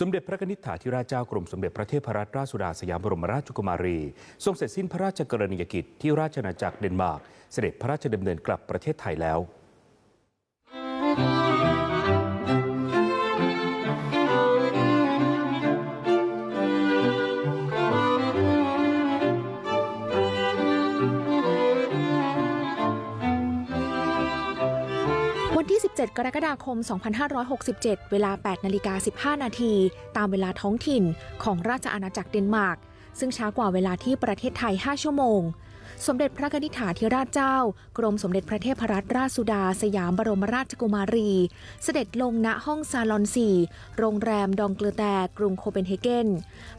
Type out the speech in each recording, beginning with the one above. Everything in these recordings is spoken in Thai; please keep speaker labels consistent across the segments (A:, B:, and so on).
A: สมเด็จพระนิธิถาธิราชเจ้ากรมสมเด็จพระเทพรัตนราชสุดาสยามบรมราชกุมารี ทรงเสร็จสิ้นพระราชกรณียกิจที่ราชอาณาจักรเดนมาร์ก เสด็จพระราชดำเนินกลับประเทศไทยแล้ว
B: 7 กรกฎาคม 2567 เวลา 8 นาฬิกา 15 นาที ตามเวลาท้องถิ่นของราชอาณาจักรเดนมาร์ก ซึ่งช้ากว่าเวลาที่ประเทศไทย 5 ชั่วโมง สมเด็จพระนิธิถาธิราชเจ้า กรมสมเด็จพระเทพรัตนราชสุดา สยามบรมราชกุมารี เสด็จลงณห้องซาลอน 4 โรงแรมดองเกลอแตกรุงโคเปนเฮเกน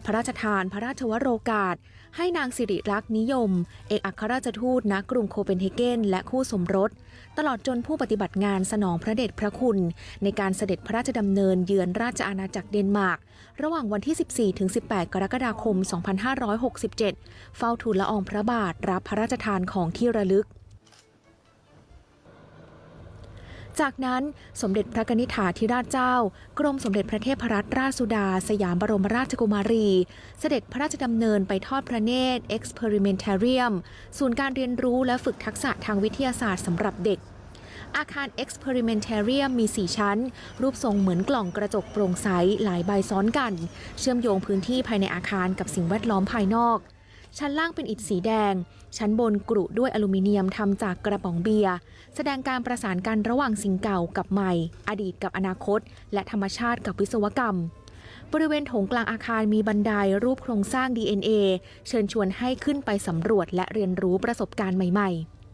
B: พระราชทานพระราชวโรกาส ให้นางสิริรักษ์นิยม เอกอัครราชทูตณกรุงโคเปนเฮเกนและคู่สมรส ตลอดจนผู้ปฏิบัติงานสนองพระเดชพระคุณ ในการเสด็จพระราชดำเนินเยือนราชอาณาจักรเดนมาร์ก ระหว่างวันที่ 14 ถึง 18 กรกฎาคม 2567 เฝ้าทูลละอองพระบาทรับพระราชทานของที่ระลึก จากนั้นสมเด็จพระนิษฐาธิราชเจ้า กรมสมเด็จพระเทพรัตนราชสุดา สยามบรมราชกุมารี เสด็จพระราชดำเนินไปทอดพระเนตร Experimentarium ศูนย์การเรียนรู้และฝึกทักษะทางวิทยาศาสตร์สำหรับเด็ก อาคาร Experimentarium มี 4 ชั้น รูปทรงเหมือนกล่องกระจกโปร่งใสหลายใบซ้อนกัน เชื่อมโยงพื้นที่ภายในอาคารกับสิ่งแวดล้อมภายนอก ชั้นล่างเป็นอิฐสีแดง ชั้นบนกรุด้วยอลูมิเนียมทำจากกระป๋องเบียร์ แสดงการประสานกันระหว่างสิ่งเก่ากับใหม่ อดีตกับอนาคต และธรรมชาติกับวิศวกรรม บริเวณโถงกลางอาคารมีบันไดรูปโครงสร้าง DNA เชิญชวนให้ขึ้นไปสำรวจและเรียนรู้ประสบการณ์ใหม่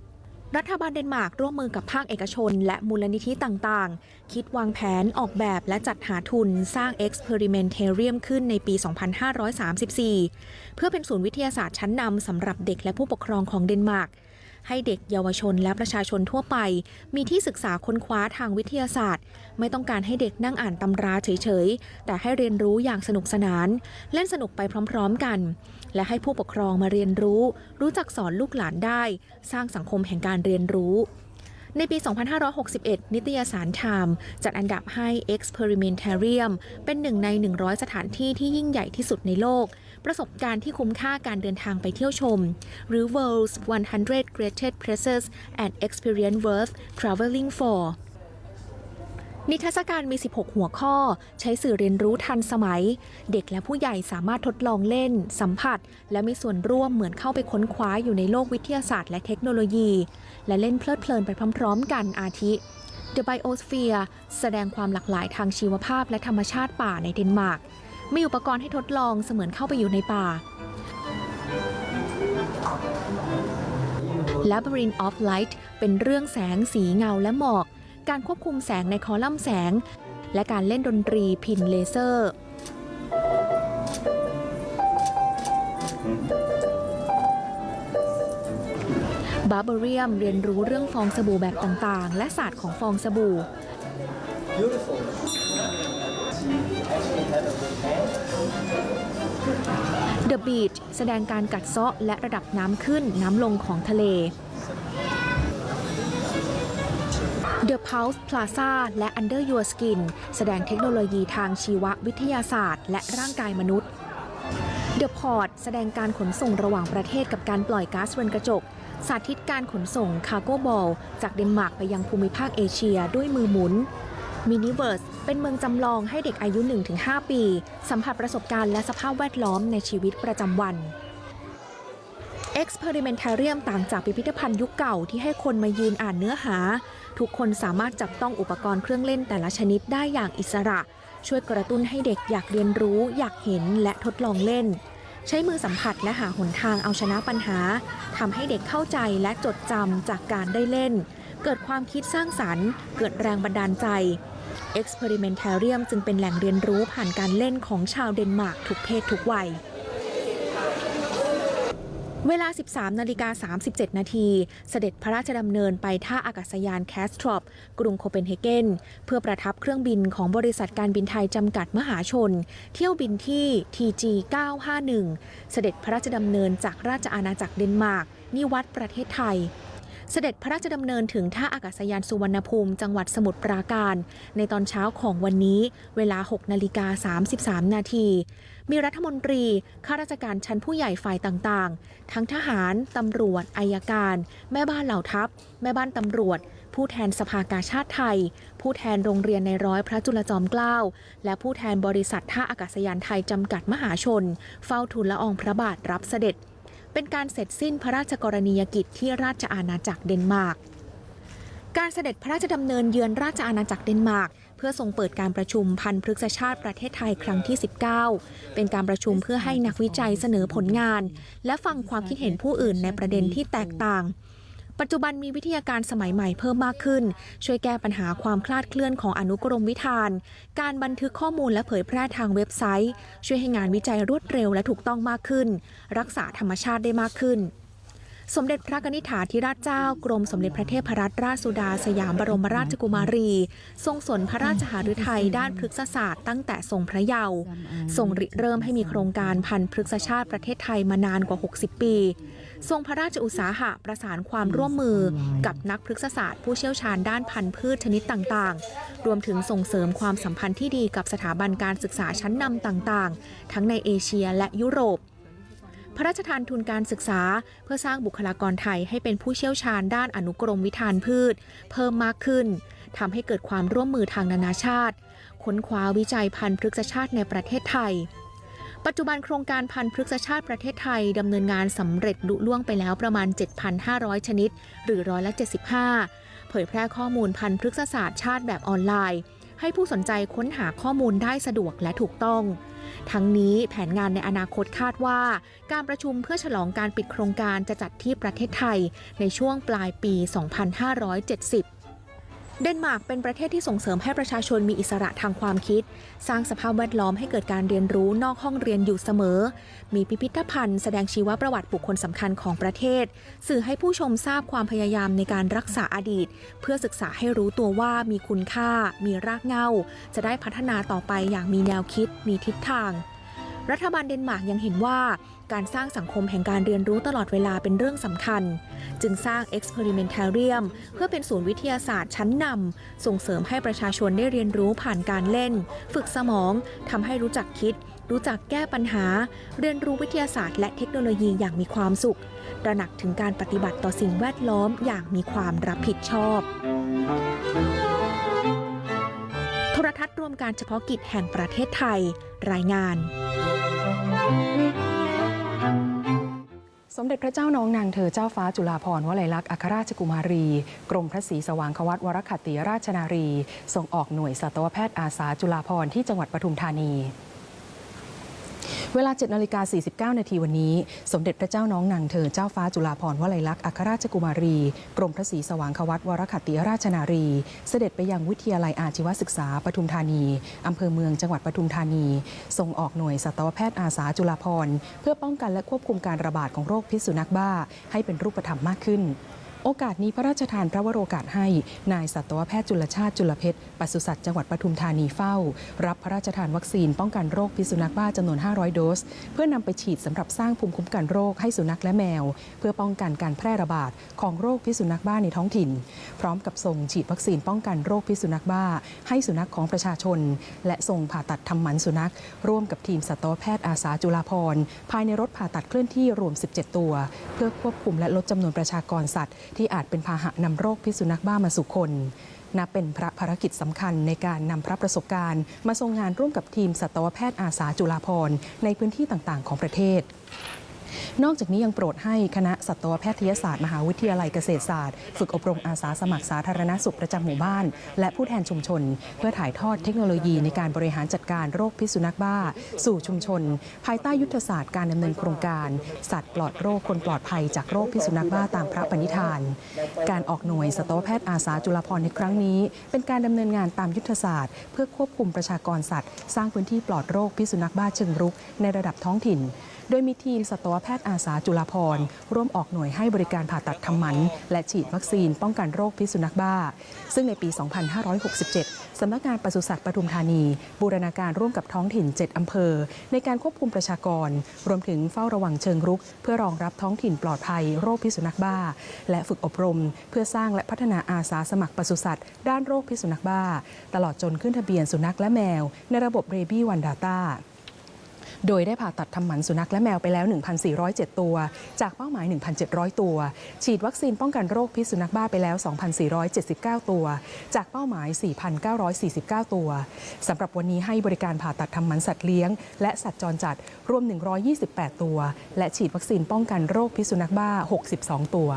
B: ๆรัฐบาลเดนมาร์กร่วมมือกับภาคเอกชน และมูลนิธิต่างๆ คิดวางแผนออกแบบและจัดหาทุนสร้าง Experimentarium ขึ้นในปี 2534 เพื่อเป็นศูนย์วิทยาศาสตร์ชั้นนำสำหรับเด็กและผู้ปกครองของเดนมาร์ก ให้เด็กเยาวชนและประชาชนทั่วไป มีที่ศึกษาค้นคว้าทางวิทยาศาสตร์ ไม่ต้องการให้เด็กนั่งอ่านตำราเฉยๆ แต่ให้เรียนรู้อย่างสนุกสนาน เล่นสนุกไปพร้อมๆกัน และให้ผู้ปกครองมาเรียนรู้ รู้จักสอนลูกหลานได้ สร้างสังคมแห่งการเรียนรู้ในปี 2561 นิตยสารไทม์จัดอันดับให้ Experimentarium เป็นหนึ่งใน 100 สถานที่ที่ยิ่งใหญ่ที่สุดในโลก ประสบการณ์ที่คุ้มค่าการเดินทางไปเที่ยวชม หรือ World's 100 Greatest Places and Experience Worth Traveling for นิทรรศการมี 16 หัวข้อ ใช้สื่อเรียนรู้ทันสมัย เด็กและผู้ใหญ่สามารถทดลองเล่น สัมผัส และมีส่วนร่วมเหมือนเข้าไปค้นคว้าอยู่ในโลกวิทยาศาสตร์และเทคโนโลยี และเล่นเพลิดเพลินไปพร้อมๆ กันอาทิ The Biosphere แสดงความหลากหลายทางชีวภาพและธรรมชาติป่าในเดนมาร์ก มีอุปกรณ์ให้ทดลองเสมือนเข้าไปอยู่ในป่า Labyrinth of Light เป็นเรื่องแสงสีเงาและหมอก การควบคุมแสงในคอลัมน์แสง และการเล่นดนตรีพินเลเซอร์ บาร์เบเรียมเรียนรู้เรื่องฟองสบู่แบบต่างๆ และศาสตร์ของฟองสบู่ The Beach แสดงการกัดเซาะและระดับน้ำขึ้นน้ำลงของทะเล The Pulse Plaza และ Under Your Skin แสดงเทคโนโลยีทางชีววิทยาศาสตร์ และร่างกายมนุษย์ The Port แสดงการขนส่งระหว่างประเทศกับการปล่อยก๊าซเรือนกระจก สาธิตการขนส่งคาร์โกบอลจากเดนมาร์กไปยังภูมิภาคเอเชียด้วยมือหมุน Miniverse เป็นเมืองจำลองให้เด็กอายุ 1-5 ปี สัมผัสประสบการณ์และสภาพแวดล้อมในชีวิตประจำวัน Experimentarium ต่างจากพิพิธภัณฑ์ยุคเก่าที่ให้คนมายืนอ่านเนื้อหา ทุกคนสามารถจับต้องอุปกรณ์เครื่องเล่นแต่ละชนิดได้อย่างอิสระ ช่วยกระตุ้นให้เด็กอยากเรียนรู้ อยากเห็นและทดลองเล่น ใช้มือสัมผัสและหาหนทางเอาชนะปัญหาทำให้เด็กเข้าใจและจดจำจากการได้เล่น เกิดความคิดสร้างสรรค์ เกิดแรงบันดาลใจ Experimentarium จึงเป็นแหล่งเรียนรู้ผ่านการเล่นของชาวเดนมาร์กทุกเพศทุกวัย เวลา 13 นาฬิกา 37 นาที เสด็จพระราชดำเนินไปท่าอากาศยานแคสทรอปกรุงโคเปนเฮเกน เพื่อประทับเครื่องบินของบริษัทการบินไทยจำกัดมหาชน เที่ยวบินที่ TG 951 เสด็จพระราชดำเนินจากราชอาณาจักรเดนมาร์กนิวัตประเทศไทย เสด็จพระราชดำเนินถึงท่าอากาศยานสุวรรณภูมิ จังหวัดสมุทรปราการ ในตอนเช้าของวันนี้ เวลา 6 นาฬิกา 33 นาที มีรัฐมนตรี ข้าราชการชั้นผู้ใหญ่ฝ่ายต่างๆ ทั้งทหาร ตำรวจ อายการ แม่บ้านเหล่าทัพ แม่บ้านตำรวจ ผู้แทนสภากาชาติไทย ผู้แทนโรงเรียนในร้อยพระจุลจอมเกล้า และผู้แทนบริษัทท่าอากาศยานไทยจำกัดมหาชน เฝ้าทูลละอองพระบาทรับเสด็จ เป็นการเสร็จสิ้นพระราชกรณียกิจที่ราชอาณาจักรเดนมาร์ก การเสด็จพระราชดำเนินเยือนราชอาณาจักรเดนมาร์กเพื่อทรงเปิดการประชุมพันธุ์พฤกษชาติประเทศไทยครั้งที่ 19 เป็นการประชุมเพื่อให้นักวิจัยเสนอผลงาน และฟังความคิดเห็นผู้อื่นในประเด็นที่แตกต่าง ปัจจุบันมีวิทยาการสมัยใหม่เพิ่มมากขึ้น ช่วยแก้ปัญหาความคลาดเคลื่อนของอนุกรมวิธาน การบันทึกข้อมูลและเผยแพร่ทางเว็บไซต์ ช่วยให้งานวิจัยรวดเร็วและถูกต้องมากขึ้น รักษาธรรมชาติได้มากขึ้น สมเด็จพระนิษฐาธิราชเจ้ากรมสมเด็จพระเทพรัตนราชสุดาสยามบรมราชกุมารี ทรงสนพระราชหฤทัยด้านพฤกษศาสตร์ตั้งแต่ทรงพระเยาว์ทรงริเริ่มให้มีโครงการพันพฤกษชาติประเทศไทยมานานกว่า 60 ปี ทรงพระราชอุตสาหะประสานความร่วมมือกับนักพฤกษศาสตร์ผู้เชี่ยวชาญด้านพันธุ์พืชชนิดต่างๆ รวมถึงส่งเสริมความสัมพันธ์ที่ดีกับสถาบันการศึกษาชั้นนำต่างๆ ทั้งในเอเชียและยุโรป พระราชทานทุนการศึกษา เพื่อสร้างบุคลากรไทยให้เป็นผู้เชี่ยวชาญด้านอนุกรมวิธานพืช เพิ่มมากขึ้นทำให้เกิดความร่วมมือทางนานาชาติ ค้นคว้าวิจัยพันธุ์พฤกษชาติในประเทศไทย ปัจจุบันโครงการพันธุ์พฤกษชาติประเทศไทยดำเนินงานสำเร็จลุล่วงไปแล้วประมาณ 7,500 ชนิด หรือร้อยละ75 เผยแพร่ข้อมูลพันธุ์พฤกษศาสตร์ชาติแบบออนไลน์ ให้ผู้สนใจค้นหาข้อมูลได้สะดวกและถูกต้อง ทั้งนี้แผนงานในอนาคตคาดว่า การประชุมเพื่อฉลองการปิดโครงการจะจัดที่ประเทศไทยในช่วงปลายปี 2570 เดนมาร์กเป็นประเทศที่ส่งเสริมให้ประชาชนมีอิสระทางความคิด สร้างสภาพแวดล้อมให้เกิดการเรียนรู้นอกห้องเรียนอยู่เสมอ มีพิพิธภัณฑ์แสดงชีวประวัติบุคคลสำคัญของประเทศ สื่อให้ผู้ชมทราบความพยายามในการรักษาอดีต เพื่อศึกษาให้รู้ตัวว่ามีคุณค่า มีรากเหง้า จะได้พัฒนาต่อไปอย่างมีแนวคิด มีทิศทาง รัฐบาลเดนมาร์กยังเห็นว่า การสร้างสังคมแห่งการเรียนรู้ตลอดเวลาเป็นเรื่องสำคัญ จึงสร้าง Experimentarium เพื่อเป็นศูนย์วิทยาศาสตร์ชั้นนำส่งเสริมให้ประชาชนได้เรียนรู้ผ่านการเล่น ฝึกสมองทำให้รู้จักคิด รู้จักแก้ปัญหา เรียนรู้วิทยาศาสตร์และเทคโนโลยีอย่างมีความสุขตระหนักถึงการปฏิบัติต่อสิ่งแวดล้อมอย่างมีความรับผิดชอบโทรทัศน์รวมการเฉพาะกิจแห่งประเทศไทย รายงาน
C: สมเด็จพระเจ้าน้องนางเธอเจ้าฟ้าจุฬาภรณ์วลัยลักษณ์อัครราชกุมารี กรมพระศรีสว่างควัตวรคัตติราชนารี ส่งออกหน่วยสัตวแพทย์อาสาจุฬาภรณ์ที่จังหวัดปทุมธานี เวลา 7นาฬิกา49 นาทีวันนี้ สมเด็จพระเจ้าน้องนางเธอเจ้าฟ้าจุฬาภรณ์วลัยลักษณ์อัครราชกุมารี กรมพระศรีสว่างควัตวรคัตติราชนารี เสด็จไปยังวิทยาลัยอาชีวศึกษาปทุมธานี อำเภอเมืองจังหวัดปทุมธานีส่งออกหน่วยสัตวแพทย์อาสาจุฬาภรณ์เพื่อป้องกันและควบคุมการระบาดของโรคพิษสุนัขบ้า ให้เป็นรูปธรรมมากขึ้น โอกาสนี้พระราชทานพระวโรกาสให้ นายสัตวแพทย์จุลชาติจุลเพชรปศุสัตว์จังหวัดปทุมธานีเฝ้า รับพระราชทานวัคซีนป้องกันโรคพิษสุนัขบ้าจำนวน 500 โดส เพื่อนำไปฉีดสำหรับสร้างภูมิคุ้มกันโรคให้สุนัขและแมว เพื่อป้องกันการแพร่ระบาดของโรคพิษสุนัขบ้าในท้องถิ่น พร้อมกับส่งฉีดวัคซีนป้องกันโรคพิษสุนัขบ้า ให้สุนัขของประชาชน และส่งผ่าตัดทำหมันสุนัข ร่วมกับทีมสัตวแพทย์อาสาจุฬาภรณ์ภายในรถผ่าตัดเคลื่อนที่รวม 17 ตัว เพื่อควบคุมและลดจำนวนประชากรสัตว์ที่อาจเป็นพาหะนำโรคพิษสุนัขบ้ามาสู่คนนับเป็นพระภารกิจสำคัญในการนำพระประสบการณ์ มาทรงงานร่วมกับทีมสัตวแพทย์อาสาจุฬาภรณ์ในพื้นที่ต่างๆ ของประเทศ นอกจากนี้ยังโปรดให้คณะสัตวแพทยศาสตร์ มหาวิทยาลัยเกษตรศาสตร์ ฝึกอบรมอาสาสมัครสาธารณสุขประจำหมู่บ้าน และผู้แทนชุมชน เพื่อถ่ายทอดเทคโนโลยีในการบริหารจัดการโรคพิษสุนัขบ้า สู่ชุมชน ภายใต้ยุทธศาสตร์การดำเนินโครงการ สัตว์ปลอดโรคคนปลอดภัยจากโรคพิษสุนัขบ้าตามพระปณิธาน การออกหน่วยสัตวแพทย์อาสาจุฬาภรณ์ในครั้งนี้ เป็นการดำเนินงานตามยุทธศาสตร์ เพื่อควบคุมประชากรสัตว์ สร้างพื้นที่ปลอดโรคพิษสุนัขบ้าเชิงรุกในระดับท้องถิ่น โดยมีทีมสัตวแพทย์อาสาจุฬาภร์ร่วมออกหน่วยให้บริการผ่าตัดทำหมัน และฉีดวัคซีนป้องกันโรคพิษสุนัขบ้า ซึ่งในปี 2567 สำนักงานปศุสัตว์ปทุมธานี บูรณาการร่วมกับท้องถิ่น 7 อำเภอ ในการควบคุมประชากร รวมถึงเฝ้าระวังเชิงรุก เพื่อรองรับท้องถิ่นปลอดภัยโรคพิษสุนัขบ้า และฝึกอบรม เพื่อสร้างและพัฒนาอาสาสมัครปศุสัตว์ด้านโรคพิษสุนัขบ้า ตลอดจนขึ้นทะเบียนสุนัขและแมว ในระบบเรบี้วันดาต้า โดยได้ผ่าตัดทำหมันสุนัขและแมวไปแล้ว 1,407 ตัว จากเป้าหมาย 1,700 ตัว ฉีดวัคซีนป้องกันโรคพิษสุนัขบ้าไปแล้ว 2,479 ตัว จากเป้าหมาย 4,949 ตัวสำหรับวันนี้ให้บริการผ่าตัดทำหมันสัตว์เลี้ยง และสัตว์จรจัดรวม 128 ตัว และฉีดวัคซีนป้องกันโรคพิษสุนัขบ้า 62 ตัว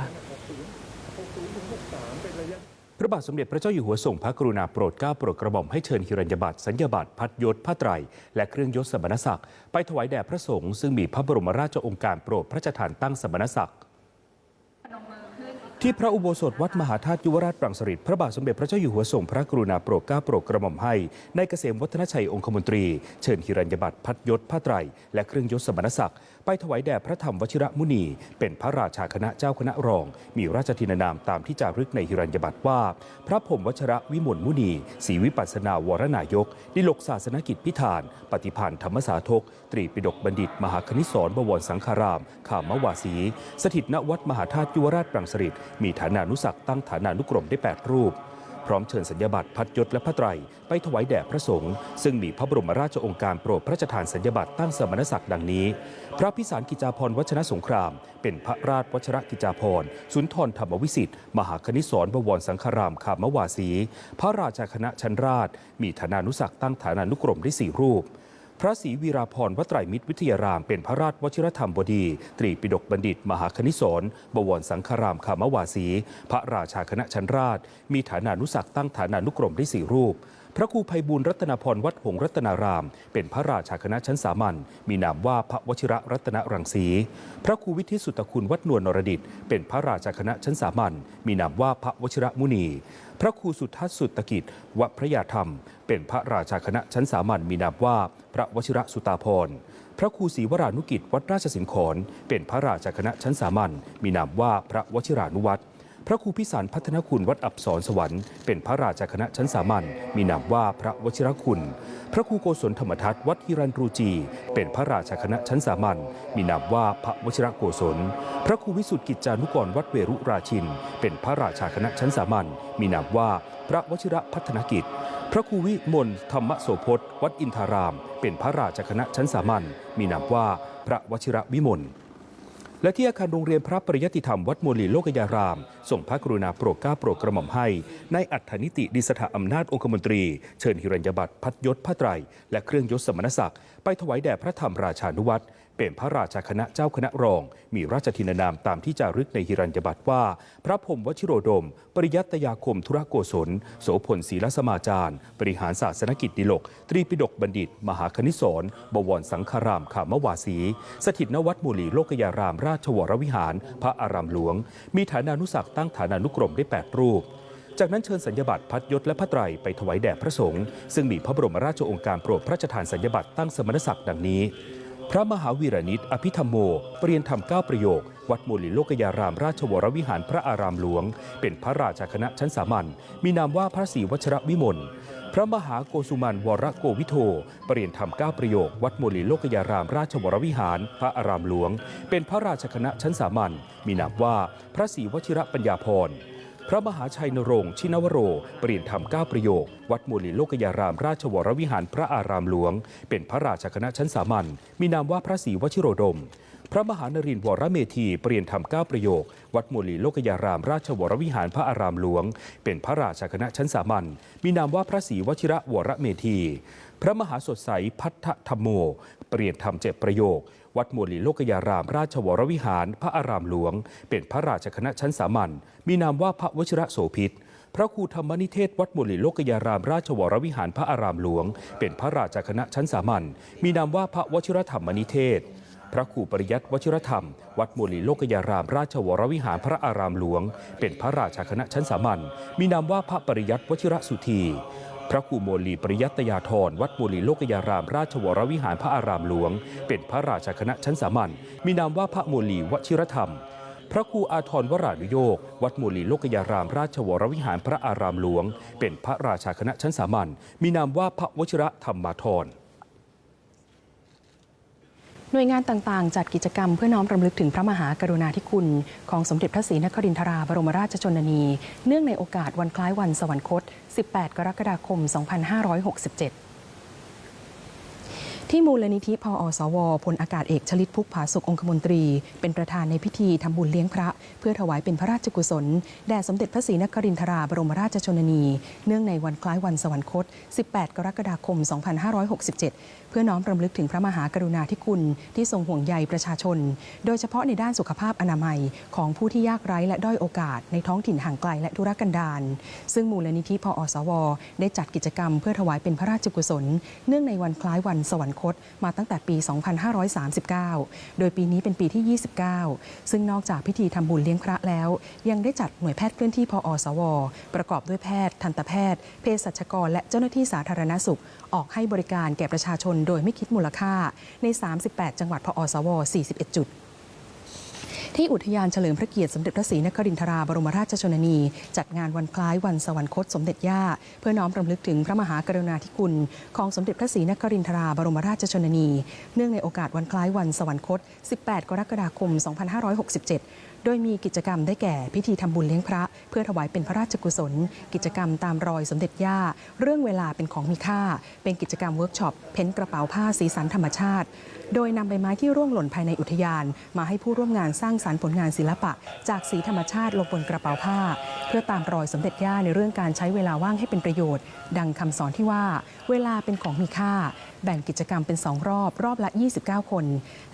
A: พระบาทสมเด็จพระเจ้าอยู่หัวทรงพระกรุณาโปรดเกล้าโปรดกระหม่อมให้เชิญหิรัญญบัตรสัญญาบัตรพัดยศผ้าไตร และเครื่องยศสมณศักดิ์ไปถวายแด่พระสงฆ์ซึ่งมีพระบรมราชองค์การโปรดพระราชทานตั้งสมณศักดิ์ที่พระอุโบสถวัดมหาธาตุยุวราชปรังสฤษพระบาทสมเด็จพระเจ้าอยู่หัวทรงพระกรุณาโปรดเกล้าโปรดกระหม่อมให้ในเกษมวัฒนชัยองคมนตรี เชิญหิรัญญบัตรพัดยศผ้าไตร และเครื่องยศสมณศักดิ์ ไปถวายแด่พระธรรมวชิระมุนี เป็นพระราชาคณะเจ้าคณะรอง มีราชทินานามตามที่จารึกในหิรัญญบัตรว่า พระพรมวชระวิมลมุนีศรีวิปัสนาวรนายกดิลกศาสนกิจพิธาน ปฏิพันธ์ธรรมสาทก ตรีปิฎกบัณฑิต มหาคณิสรบวรสังฆาราม ขามวาสี สถิตณวัดมหาธาตุยุวราชปรังสฤษมีฐานานุศักตั้งฐานานุกรมได้ 8 รูป พร้อมเชิญสัญญาบัตรพัดยศและพระไตรไปถวายแด่พระสงฆ์ซึ่งมีพระบรมราชโองการโปรดพระราชทานสัญญาบัตรตั้งสมณศักดิ์ดังนี้ พระพิสารกิจาพรวัชนะสงคราม เป็นพระราชวัชรกิจาพรสุนทรธรรมวิสิทธิ์มหาคณิสรบวรสังฆรามขามวาสี พระราชาคณะชั้นราช มีฐานานุศักดิ์ตั้งฐานานุกรมได้สี่รูป พระศรีวีราพรวัดไตรมิตรวิทยาราม เป็นพระราชวชิรธรรมบดี ตรีปิฎกบัณฑิต มหาคณิสนบวรสังฆรามขามวาสี พระราชาคณะชั้นราช มีฐานานุศักตั้งฐานานุกรมได้สี่รูป พระครูภัยบูลย์รัตนพรวัดหงส์รัตนาราม เป็นพระราชาคณะชั้นสามัญมีนามว่าพระวชิระรัตนรังสี พระครูวิทิสุตคุณวัดนวลนรดิต เป็นพระราชาคณะชั้นสามัญมีนามว่าพระวชิระมุนี พระครูสุทัศสุตกิจวัพระยาธรรม เป็นพระราชาคณะชั้นสามัญมีนามว่าพระวชิระสุตาพรพระครูศรีวรานุกิจวัดราชสิงห์ขอนเป็นพระราชาคณะชั้นสามัญมีนามว่าพระวชิรานุวัตร พระครูพิสารพัฒนคุณวัดอับสรสวรรค์เป็นพระราชาคณะชั้นสามัญมีนามว่าพระวชิรคุณ พระครูโกศลธรรมทัตวัดฮิรันรูจี เป็นพระราชาคณะชั้นสามัญมีนามว่าพระวชิรโกศล พระครูวิสุทธิกิจจานุกรวัดเวรุราชิน เป็นพระราชาคณะชั้นสามัญมีนามว่าพระวชิระพัฒนกิจ พระครูวิมลธรรมโสพจน์วัดอินทาราม เป็นพระราชาคณะชั้นสามัญมีนามว่าพระวชิรวิมล และที่อาคารโรงเรียนพระปริยติธรรมวัดโมลีโลกยาราม ส่งพระกรุณาโปรดเกล้าโปรดกระหม่อมให้ในอัฐนิติดิสถาอำนาจองคมนตรี เชิญหิรัญญบัตรพัดยศพระไตร และเครื่องยศสมณศักดิ์ไปถวายแด่พระธรรมราชานุวัตร เป็นพระราชาคณะเจ้าคณะรอง มีราชทินานามตามที่จารึกในหิรัญญบัตรว่า พระพรมวชิโรดม ปริยัตยาคมธุรโกศล โสพลศีลสมาจารย์บริหารศาสนกิจดิลก ตรีปิฎกบัณฑิต มหาคณิสรบวรสังฆารามขามวาสี สถิตณวัดมูลีโลกยารามราชวรวิหาร พระอารามหลวง มีฐานานุศักตั้งฐานานุกรมได้ 8 รูปจากนั้นเชิญสัญญบัตรพัดยศและพระไตรไปถวายแด่พระสงฆ์ซึ่งมีพระบรมราชโองการโปรดพระราชทานสัญญบัตรตั้งสมณศักดิ์ดังนี้ พระมหาวีรนิตอภิธรรมโม เปรียนธรรมเก้าประโยค วัดมูลิโลกยารามราชวรวิหารพระอารามหลวง เป็นพระราชาคณะชั้นสามัญ มีนามว่าพระศรีวัชระวิมล พระมหาโกสุมันวรโกวิโท เปลี่ยนธรรมเก้าประโยค วัดโมลีโลกยารามราชวรวิหาร พระอารามหลวง เป็นพระราชาคณะชั้นสามัญ มีนามว่าพระศรีวชิระปัญญาพร พระมหาชัยนรงค์ชินวโร เปลี่ยนธรรมเก้าประโยค วัดมูลีโลกยารามราชวรวิหารพระอารามหลวง เป็นพระราชคณะชั้นสามัญมีนามว่าพระศรีวชิโรดม พระมหานรินทร์วรเมธีเปลี่ยนธรรมเก้าประโยค วัดมูลีโลกยาราม ราชวรวิหารพระอารามหลวง เป็นพระราชคณะชั้นสามัญมีนามว่าพระศรีวชิระวรเมธี พระมหาสดใสพัทธธรรมโม เปลี่ยนธรรมเจ็ดประโยค วัดมูลีโลกยาราม ราชวรวิหาร พระอารามหลวง เป็นพระราชคณะชั้นสามัญมีนามว่าพระวชิระโสพิตพระครูธรรมนิเทศวัดมูลีโลกยาราม ราชวรวิหารพระอารามหลวง เป็นพระราชคณะชั้นสามัญมีนามว่าพระวชิรธรรมนิเทศ ระครูปริยัติวชิรธรรม วัดมูลีโลกยารามราชวรวิหารพระอารามหลวง เป็นพระราชาคณะชั้นสามัญมีนามว่าพระปริยัติวชิรสุธีพระครูโมลีปริยัตยาธรวัดโมลีโลกยาราม ราชวรวิหารพระอารามหลวง เป็นพระราชาคณะชั้นสามัญมีนามว่าพระโมลีวชิรธรรม พระครูอาทรวรานุโยกวัดโมลีโลกยาราม ราชวรวิหารพระอารามหลวง เป็นพระราชาคณะชั้นสามัญมีนามว่าพระวชิระธรรมาธร
C: หน่วยงานต่างๆ จัดกิจกรรมเพื่อน้อมรำลึกถึงพระมหากรุณาธิคุณ ของสมเด็จพระศรีนครินทราบรมราชชนนี เนื่องในโอกาสวันคล้ายวันสวรรคต 18 กรกฎาคม 2567 ที่มูลนิธิพออสวพลอากาศเอกชลิตพุกผาสุของคมนตรี เป็นประธานในพิธีทำบุญเลี้ยงพระ เพื่อถวายเป็นพระราชกุศล แด่สมเด็จพระศรีนครินทราบรมราชชนนี เนื่องในวันคล้ายวันสวรรคต 18 กรกฎาคม 2567 เพื่อน้อมรำลึกถึงพระมหากรุณาธิคุณที่ทรงห่วงใยประชาชน โดยเฉพาะในด้านสุขภาพอนามัยของผู้ที่ยากไร้และด้อยโอกาส ในท้องถิ่นห่างไกลและทุรกันดารซึ่งมูลนิธิพออสว ได้จัดกิจกรรม เพื่อถวายเป็นพระราชกุศล เนื่องในวันคล้ายวันสวรรคตมาตั้งแต่ปี 2539 โดยปีนี้เป็นปีที่ 29 ซึ่งนอกจากพิธีทำบุญเลี้ยงพระแล้ว ยังได้จัดหน่วยแพทย์เคลื่อนที่พออสว ประกอบด้วยแพทย์ ทันตแพทย์ เภสัชกร และเจ้าหน้าที่สาธารณสุข ออกให้บริการแก่ประชาชนโดยไม่คิดมูลค่าใน 38 จังหวัดพออสว 41 จุด ที่อุทยานเฉลิมพระเกียรติสมเด็จพระศรีนครินทราบรมราชชนนี จัดงานวันคล้ายวันสวรรคตสมเด็จย่า เพื่อน้อมรำลึกถึงพระมหากรุณาธิคุณ ของสมเด็จพระศรีนครินทราบรมราชชนนี เนื่องในโอกาสวันคล้ายวันสวรรคต 18 กรกฎาคม 2567 โดยมีกิจกรรมได้แก่พิธีทำบุญเลี้ยงพระ เพื่อถวายเป็นพระราชกุศล กิจกรรมตามรอยสมเด็จย่า เรื่องเวลาเป็นของมีค่า เป็นกิจกรรมเวิร์กช็อปเพ้นกระเป๋าผ้าสีสันธรรมชาติ โดยนำใบไม้ที่ร่วงหล่นภายในอุทยาน มาให้ผู้ร่วมงานสร้างสารรค์ผลงานศิลปะ จากสีธรรมชาติลงบนกระเป๋าผ้า เพื่อตามรอยสมเด็จย่าในเรื่องการใช้เวลาว่างให้เป็นประโยชน์ ดังคำสอนที่ว่า เวลาเป็นของมีค่า แบ่งกิจกรรมเป็น2รอบรอบละ 29 คน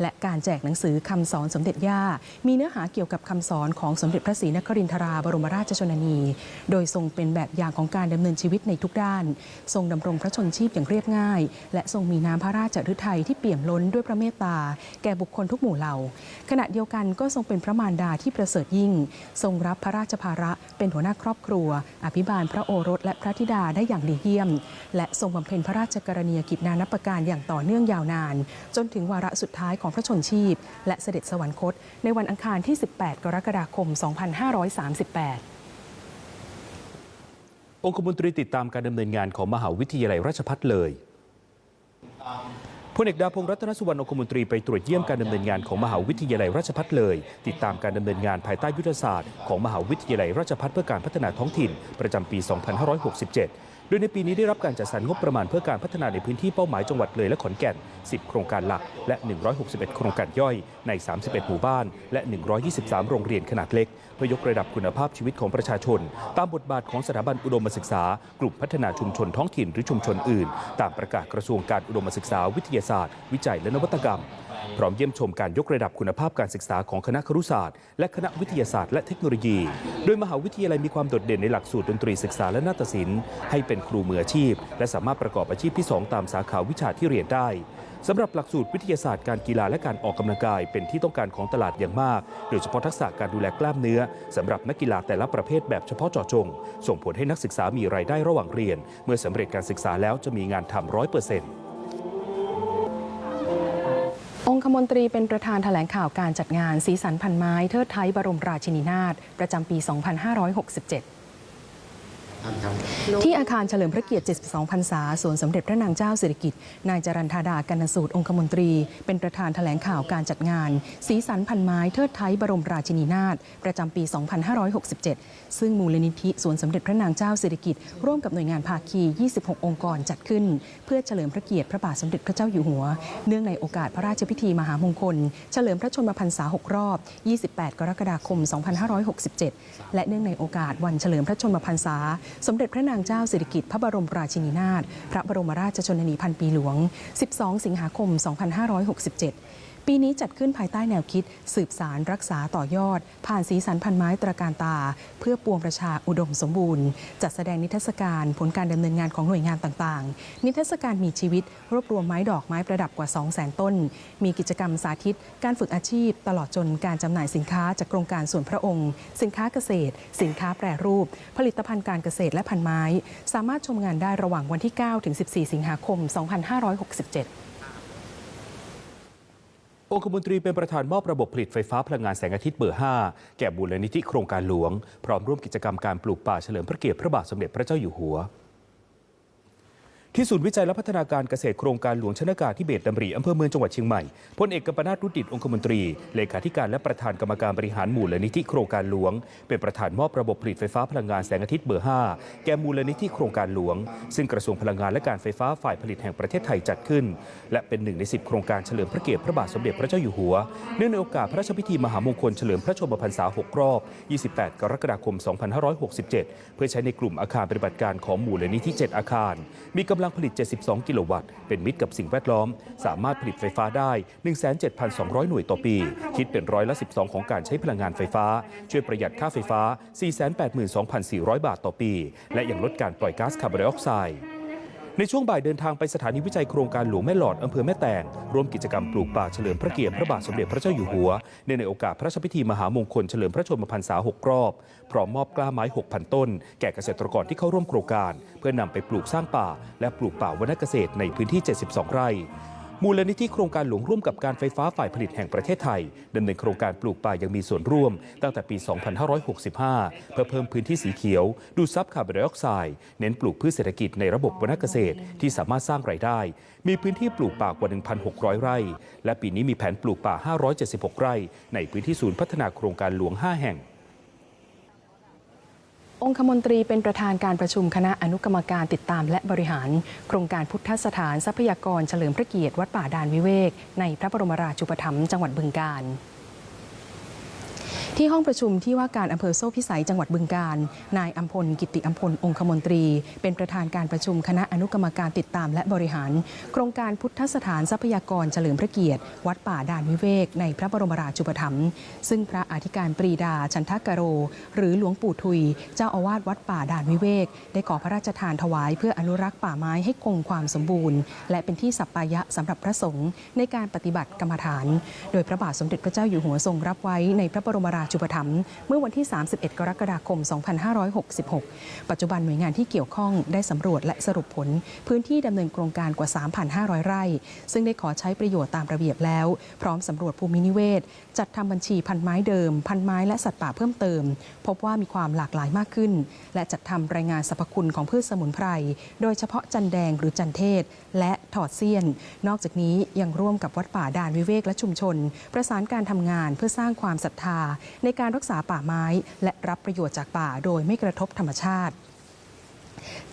C: และการแจกหนังสือคำสอนสมเด็จย่า มีเนื้อหาเกี่ยวกับคำสอนของสมเด็จพระศรีนครินทราบรมราชชนนี โดยทรงเป็นแบบอย่างของการดำเนินชีวิตในทุกด้าน ทรงดำรงพระชนชีพอย่างเรียบง่าย และทรงมีน้ำพระราชฤทัยที่เปี่ยมล้นด้วยพระเมตตา แก่บุคคลทุกหมู่เหล่า ขณะเดียวกันก็ทรงเป็นพระมารดาที่ประเสริฐยิ่ง ทรงรับพระราชภาระเป็นหัวหน้าครอบครัว อภิบาลพระโอรสและพระธิดาได้อย่างดีเยี่ยม และทรงบำเพ็ญพระราชกรณียกิจนานับประการอย่างต่อเนื่องยาวนาน จนถึงวาระสุดท้ายของพระชนชีพ และเสด็จสวรรคต ในวันอังคารที่ 18 กรกฎาคม 2538
A: องคมนตรีติดตามการดำเนินงานของมหาวิทยาลัยราชภัฏเลย พลเอกดาพงษ์รัตนสุวรรณองคมนตรีไปตรวจเยี่ยมการดำเนินงานของมหาวิทยาลัยราชพัฒเลย ติดตามการดำเนินงานภายใต้ยุทธศาสตร์ของมหาวิทยาลัยราชพัฒเพื่อการพัฒนาท้องถิ่น ประจำปี 2567 ดยในปีนี้ได้รับการจัดสรรงบประมาณเพื่อการพัฒนาในพื้นที่เป้าหมายจังหวัดเลยและขอนแก่น 10 โครงการหลัก และ 161 โครงการย่อยใน 31 หมู่บ้าน และ 123 โรงเรียนขนาดเล็ก เพื่อยกระดับคุณภาพชีวิตของประชาชน ตามบทบาทของสถาบันอุดมศึกษา กลุ่มพัฒนาชุมชนท้องถิ่นหรือชุมชนอื่น ตามประกาศกระทรวงการอุดมศึกษาวิทยาศาสตร์ วิจัยและนวัตกรรม พร้อมเยี่ยมชมการยกระดับคุณภาพการศึกษาของคณะครุศาสตร์ และคณะวิทยาศาสตร์และเทคโนโลยี โดยมหาวิทยาลัยมีความโดดเด่นในหลักสูตรดนตรีศึกษาและนาฏศิลป์ให้เป็นครูมืออาชีพ และสามารถประกอบอาชีพที่ 2 ตามสาขาวิชาที่เรียนได้สำหรับหลักสูตรวิทยาศาสตร์การกีฬาและการออกกำลังกาย เป็นที่ต้องการของตลาดอย่างมาก โดยเฉพาะทักษะการดูแลกล้ามเนื้อสำหรับนักกีฬาแต่ละประเภทแบบเฉพาะเจาะจง ส่งผลให้นักศึกษามีรายได้ระหว่างเรียน เมื่อสำเร็จการศึกษาแล้วจะมีงานทำร้อยเปอร์เซ็นต์
C: องคมนตรีเป็นประธานแถลงข่าวการจัดงานสีสันพันไม้เทิดไทยบรมราชินีนาถประจำปี 2567 ที่อาคารเฉลิมพระเกียรติ 72 พรรษา สวนสมเด็จพระนางเจ้าสิริกิติ์ นายจรันธาดากันนสูตรองคมนตรี เป็นประธานแถลงข่าวการจัดงาน สีสันพันไม้เทิดไทยบรมราชินีนาถ ประจำปี 2567 ซึ่งมูลนิธิสวนสมเด็จพระนางเจ้าสิริกิติ์ ร่วมกับหน่วยงานภาคี 26 องค์กรจัดขึ้น เพื่อเฉลิมพระเกียรติพระบาทสมเด็จพระเจ้าอยู่หัว เนื่องในโอกาสพระราชพิธีมหามงคล เฉลิมพระชนมพรรษา 6 รอบ 28 กรกฎาคม 2567 และเนื่องในโอกาสวันเฉลิมพระชนมพรรษาสมเด็จพระนางเจ้าสิริกิติ์พระบรมราชินีนาถพระบรมราชชนนีพันปีหลวง 12 สิงหาคม 2567 ปีนี้จัดขึ้นภายใต้แนวคิด สืบสารรักษาต่อยอด ผ่านสีสันพันไม้ตระการตา เพื่อปวงประชาอุดมสมบูรณ์ จัดแสดงนิทรรศการผลการดำเนินงานของหน่วยงานต่างๆ นิทรรศการมีชีวิต รวบรวมไม้ดอกไม้ประดับกว่า 200,000 ต้น มีกิจกรรมสาธิต การฝึกอาชีพ ตลอดจนการจำหน่ายสินค้าจากโครงการส่วนพระองค์ สินค้าเกษตร สินค้าแปรรูป ผลิตภัณฑ์การเกษตรและพันไม้ สามารถชมงานได้ระหว่างวันที่ 9 ถึง 14 สิงหาคม 2567
A: องคมนตรีเป็นประธานมอบระบบผลิตไฟฟ้าพลังงานแสงอาทิตย์เบอร์ 5 แก่บูรณนิธิโครงการหลวง พร้อมร่วมกิจกรรมการปลูกป่าเฉลิมพระเกียรติพระบาทสมเด็จพระเจ้าอยู่หัว ที่ศูนย์วิจัยและพัฒนาการเกษตรโครงการหลวงชนากาธิเบศดำริอำเภอเมืองจังหวัดเชียงใหม่พลเอกกัมปนาตรุดิตองคมนตรี เลขาธิการและประธานกรรมการบริหารมูลนิธิโครงการหลวง เป็นประธานมอบระบบผลิตไฟฟ้าพลังงานแสงอาทิตย์เบอร์ 5 แก่มูลนิธิโครงการหลวง ซึ่งกระทรวงพลังงานและการไฟฟ้าฝ่ายผลิตแห่งประเทศไทยจัดขึ้น และเป็นหนึ่งใน 10 โครงการเฉลิมพระเกียรติพระบาทสมเด็จพระเจ้าอยู่หัว เนื่องในโอกาสพระราชพิธีมหามงคลเฉลิมพระชนมพรรษา 6 รอบ 28 กรกฎาคม 2567 เพื่อใช้ในกลุ่มอาคารปฏิบัติการของมูลนิธิ 7 อาคาร มีกำลังผลิต 72 กิโลวัตต์ เป็นมิตรกับสิ่งแวดล้อม สามารถผลิตไฟฟ้าได้ 17,200 หน่วยต่อปี คิดเป็นร้อยละ 12 ของการใช้พลังงานไฟฟ้า ช่วยประหยัดค่าไฟฟ้า 482,400 บาทต่อปี และยังลดการปล่อยก๊าซคาร์บอนไดออกไซด์ ในช่วงบ่ายเดินทางไปสถานีวิจัยโครงการหลวงแม่หลอดอำเภอแม่แตงร่วมกิจกรรมปลูกป่าเฉลิมพระเกียรติพระบาทสมเด็จพระเจ้าอยู่หัวในในโอกาสพระราชพิธีมหามงคลเฉลิมพระชนมพรรษา 6 รอบ พร้อมมอบกล้าไม้ 6,000 ต้น แก่เกษตรกรที่เข้าร่วมโครงการ เพื่อนำไปปลูกสร้างป่า และปลูกป่าวนเกษตรในพื้นที่ 72 ไร่ มูลนิธิโครงการหลวงร่วมกับการไฟฟ้าฝ่ายผลิตแห่งประเทศไทยดำเนินโครงการปลูกป่ายังมีส่วนร่วม ตั้งแต่ปี 2565 เพื่อเพิ่มพื้นที่สีเขียว ดูดซับคาร์บอนไดออกไซด์เน้นปลูกพืชเศรษฐกิจในระบบวนเกษตรที่สามารถสร้างรายได้ มีพื้นที่ปลูกป่ากว่า 1,600 ไร่ และปีนี้มีแผนปลูกป่า 576 ไร่ ในพื้นที่ศูนย์พัฒนาโครงการหลวง 5 แห่ง
C: องคมนตรีเป็นประธานการประชุมคณะอนุกรรมการติดตามและบริหาร โครงการพุทธสถานทรัพยากรเฉลิมพระเกียรติวัดป่าดานวิเวก ในพระบรมราชูปถัมภ์จังหวัดบึงกาฬ ที่ห้องประชุมที่ว่าการอำเภอโซ่พิสัยจังหวัดบึงกาฬนายอัมพล กิติอัมพล องคมนตรี เป็นประธานการประชุมคณะอนุกรรมการติดตามและบริหาร โครงการพุทธสถานทรัพยากรเฉลิมพระเกียรติ วัดป่าดานวิเวก ในพระบรมราชูปถัมภ์ซึ่งพระอธิการปรีดาชันทกโร หรือหลวงปู่ทุย เจ้าอาวาสวัดป่าดานวิเวก ได้ขอพระราชทานถวาย เพื่ออนุรักษ์ป่าไม้ให้คงความสมบูรณ์ และเป็นที่สัปปายะสำหรับพระสงฆ์ในการปฏิบัติกรรมฐาน โดยพระบาทสมเด็จพระเจ้าอยู่หัวทรงรับไว้ในพระบรมราชูปถัมเมื่อวันที่ 31 กรกฎาคม 2566 ปัจจุบันหน่วยงานที่เกี่ยวข้องได้สำรวจและสรุปผล พื้นที่ดำเนินโครงการกว่า 3,500 ไร่ ซึ่งได้ขอใช้ประโยชน์ตามระเบียบแล้ว พร้อมสำรวจภูมินิเวศ จัดทำบัญชีพันไม้เดิม พันไม้และสัตว์ป่าเพิ่มเติม พบว่ามีความหลากหลายมากขึ้น และจัดทำรายงานสรรพคุณของพืชสมุนไพร โดยเฉพาะจันแดงหรือจันเทศ และถอดเสี้ยน นอกจากนี้ยังร่วมกับวัดป่าด่านวิเวกและชุมชน ประสานการทำงานเพื่อสร้างความศรัทธา ในการรักษาป่าไม้ และรับประโยชน์จากป่าโดยไม่กระทบธรรมชาติ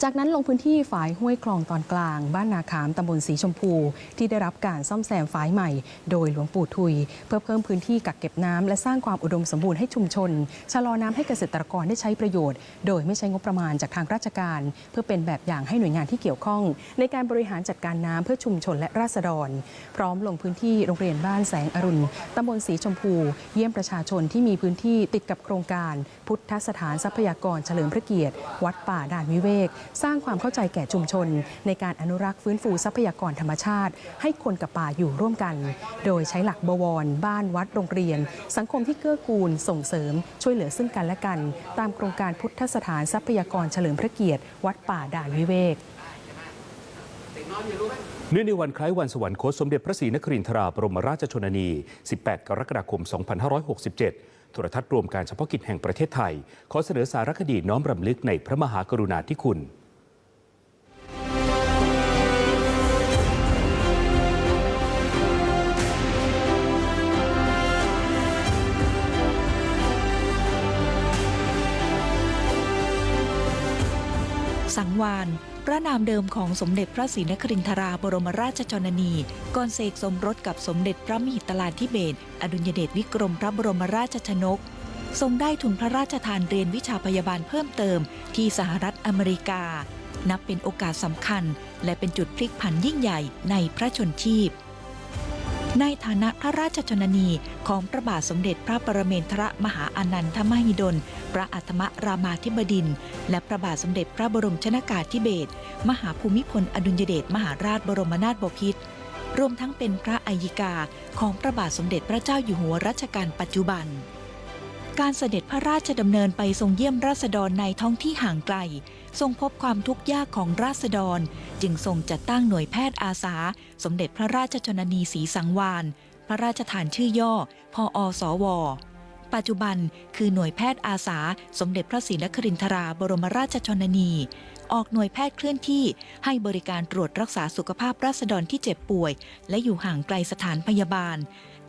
C: จากนั้นลงพื้นที่ฝายห้วยคลองตอนกลาง บ้านนาขามตำบลสีชมพู ที่ได้รับการซ่อมแซมฝายใหม่ โดยหลวงปู่ทุย เพื่อเพิ่มพื้นที่กักเก็บน้ำและสร้างความอุดมสมบูรณ์ให้ชุมชน ชะลอน้ำให้เกษตรกรได้ใช้ประโยชน์ โดยไม่ใช้งบประมาณจากทางราชการ เพื่อเป็นแบบอย่างให้หน่วยงานที่เกี่ยวข้อง ในการบริหารจัดการน้ำเพื่อชุมชนและราษฎร พร้อมลงพื้นที่โรงเรียนบ้านแสงอรุณตำบลสีชมพู เยี่ยมประชาชนที่มีพื้นที่ติดกับโครงการ พุทธสถานทรัพยากรเฉลิมพระเกียรติ วัดป่าด่านวิเวก สร้างความเข้าใจแก่ชุมชน ในการอนุรักษ์ฟื้นฟูทรัพยากรธรรมชาติ ให้คนกับป่าอยู่ร่วมกัน โดยใช้หลักบวร บ้านวัดโรงเรียน สังคมที่เกื้อกูล ส่งเสริม ช่วยเหลือซึ่งกันและกัน ตามโครงการพุทธสถานทรัพยากรเฉลิมพระเกียรติ วัดป่าด่านวิเวก
A: เนื่องในวันคล้ายวันสวรรคตสมเด็จพระศรีนครินทราบรมราชชนนี 18 กรกฎาคม 2567 โทรทัศน์รวมการเฉพาะกิจแห่งประเทศไทย ขอเสนอสารคดีน้อมรำลึกในพระมหากรุณาธิคุณ
D: สังวานพระนามเดิมของสมเด็จพระศรีนครินทราบรมราชชนนี ก่อนเสกสมรสกับสมเด็จพระมหิตลาธิเบศอดุลยเดชวิกรมพระบรมราชชนก ทรงได้ทุนพระราชทานเรียนวิชาพยาบาลเพิ่มเติมที่สหรัฐอเมริกา นับเป็นโอกาสสำคัญ และเป็นจุดพลิกผันยิ่งใหญ่ในพระชนชีพ ในฐานะพระราชชนนีของพระบาทสมเด็จพระปรเมนทรมหาอานันทมหิดล พระอัตมรามาธิบดิน และพระบาทสมเด็จพระบรมชนากาธิเบศรมหาภูมิพลอดุลยเดชมหาราชบรมนาถบพิตรรวมทั้งเป็นพระอัยกาของพระบาทสมเด็จพระเจ้าอยู่หัวรัชกาลปัจจุบัน การเสด็จพระราชดำเนินไปทรงเยี่ยมราษฎรในท้องที่ห่างไกล ทรงพบความทุกข์ยากของราษฎร จึงทรงจัดตั้งหน่วยแพทย์อาสา สมเด็จพระราชชนนีศรีสังวาน พระราชทานชื่อย่อ พออสว ปัจจุบันคือหน่วยแพทย์อาสา สมเด็จพระศรีนครินทราบรมราชชนนี ออกหน่วยแพทย์เคลื่อนที่ให้บริการตรวจรักษาสุขภาพราษฎรที่เจ็บป่วย และอยู่ห่างไกลสถานพยาบาล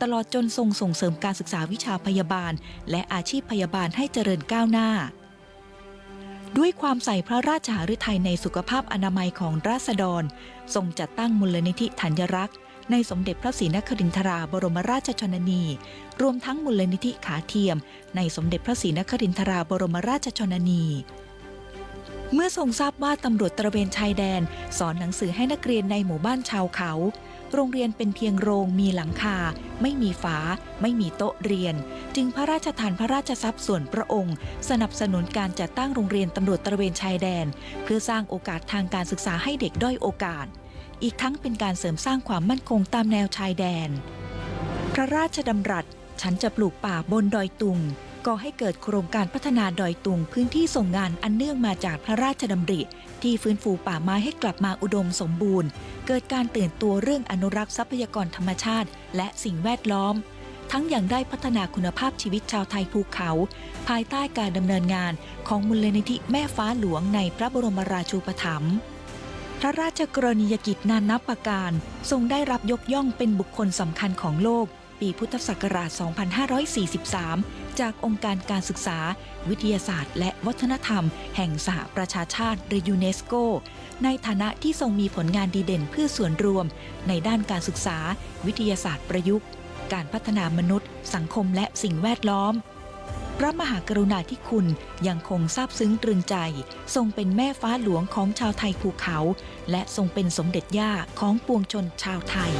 D: ตลอดจนทรงส่งเสริมการศึกษาวิชาพยาบาล และอาชีพพยาบาลให้เจริญก้าวหน้า ด้วยความใส่พระราชหฤทัยในสุขภาพอนามัยของราษฎร ทรงจัดตั้งมูลนิธิธัญรักษ์ ในสมเด็จพระศรีนครินทราบรมราชชนนี รวมทั้งมูลนิธิขาเทียม ในสมเด็จพระศรีนครินทราบรมราชชนนี เมื่อทรงทราบว่าตำรวจตระเวนชายแดน สอนหนังสือให้นักเรียนในหมู่บ้านชาวเขา โรงเรียนเป็นเพียงโรงมีหลังคา ไม่มีฝา ไม่มีโต๊ะเรียน จึงพระราชทานพระราชทรัพย์ส่วนพระองค์ สนับสนุนการจัดตั้งโรงเรียนตำรวจตระเวนชายแดน เพื่อสร้างโอกาสทางการศึกษาให้เด็กด้อยโอกาส อีกทั้งเป็นการเสริมสร้างความมั่นคงตามแนวชายแดน พระราชดำรัส ฉันจะปลูกป่าบนดอยตุงก่อให้เกิดโครงการพัฒนาดอยตุงพื้นที่ส่งงานอันเนื่องมาจากพระราชดำริ ที่ฟื้นฟูป่าไม้ให้กลับมาอุดมสมบูรณ์ เกิดการตื่นตัวเรื่องอนุรักษ์ทรัพยากรธรรมชาติ และสิ่งแวดล้อม ทั้งอยังได้พัฒนาคุณภาพชีวิตชาวไทยภูเขา ภายใต้การดำเนินงานของมูลนิธิแม่ฟ้าหลวงในพระบรมราชูปถัมภ์พระราชกรณียกิจนานับประการ ทรงได้รับยกย่องเป็นบุคคลสำคัญของโลก ปีพุทธศักราช 2543 จากองค์การการศึกษา วิทยาศาสตร์ และวัฒนธรรม แห่งสหประชาชาติหรือยูเนสโก ในฐานะที่ทรงมีผลงานดีเด่นเพื่อส่วนรวม ในด้านการศึกษา วิทยาศาสตร์ประยุกต์ การพัฒนามนุษย์ สังคมและสิ่งแวดล้อม พระมหากรุณาธิคุณยังคงซาบซึ้งตรึงใจ ทรงเป็นแม่ฟ้าหลวงของชาวไทยภูเขา และทรงเป็นสมเด็จย่าของปวงชนชาวไทย